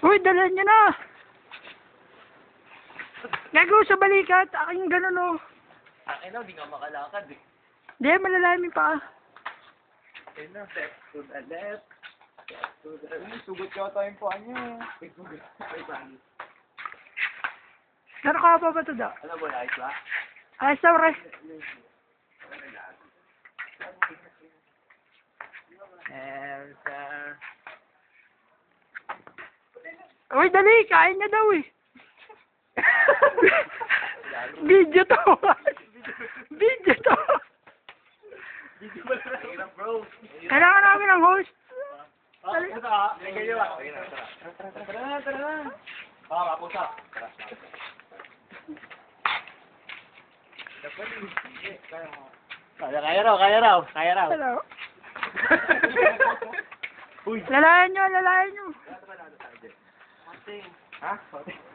Uy, dalhan niyo na. Gago sa balikat. Aking ganun oh. Akin na, di nga makalakad eh. Di, malalamin pa. Ayun na, step to the left. Step to the left. Sugot ka tayong paa niyo. Ay, sugat. Ay, bali. Laro ka pa ba ito da? Ano ba, ayos ba? Ay, sorry. And, Uy, dali. Kain na daw eh. Video to. Video to. Kailangan namin ng host. Ah, kayo ah. Tara, na, tara na. Ah, mapusa. Kaya, raw, kaya raw, kaya raw. Hello. Lalayan nyo, lalayan nyo. Ha?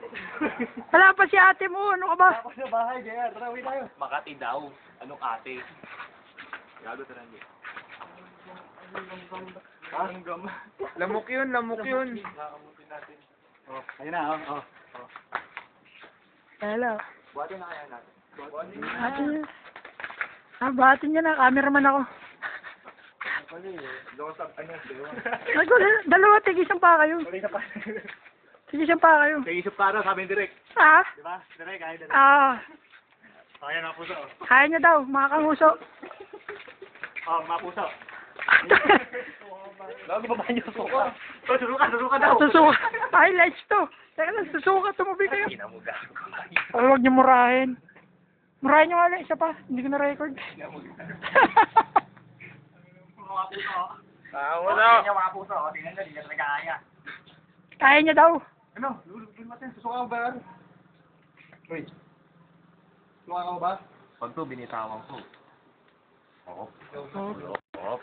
Wala pa si ate mo. Ano ka ba? Tapos na bahay, JR. Tara, uwi tayo. Makati daw. Anong ate? Gago tara niyo. Ha? Ang gama. Lamok yun, lamok yun. Nakamutin natin. Oh, ayun na, oh. oh. oh. Hello. Buhatin na kaya natin. Buhatin na. Ate nyo. Ah, batin nyo na. Cameraman ako. Sa, ano, dewa. Ay, dalawa, tig-isang pa kayo. Pali na pa. Tig-isang pa kayo. Nag-isip para, sabi ni Direk. Ah? Di ba? Direk, kaya na. Ah. Kaya na puso. oh. Kaya nyo daw, mga kanguso. Oh, mapuso. Lagi ba ba niyo suka? Oh, susuka, susuka daw. Susuka. Highlights to. Teka lang, susuka. Tumabi kayo. Kinamuga. Ay, huwag niyo murahin. Murahin nyo nga lang, isa pa. Hindi ko na-record. Mga puso. Ah, Wala. mga puso. oh. Tingnan nyo, hindi na nagkakaya. Kaya niya daw. Ano? Lulubin natin. Susuka ka ba? Uy. Susuka ka ba? Pag to, binitawan ko. Oo. Oo.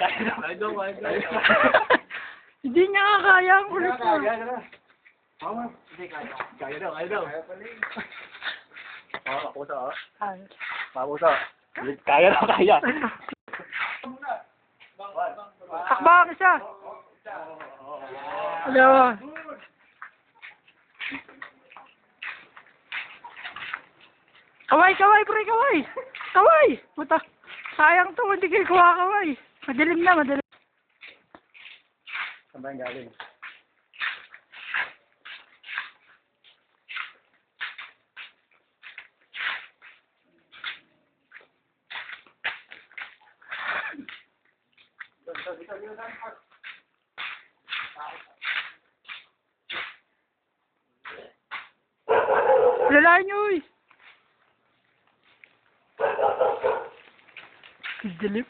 Kaya na. Kaya na. Kaya na. Hindi niya kaya ang ulit ko. Kaya na. Mama. Hindi, kaya. Kaya daw, kaya daw. Kaya pala Oo, mapusa, oh. Ay. Mapusa. Kaya daw, kaya. Takba ang isa. Dalawa. Kaway, kaway, pre, kaway. Kaway. Puta. Sayang to, hindi kayo kuha kaway. Madilim na, madilim. Saan ba yung galing? Lalayan nyo, uy. Dilim.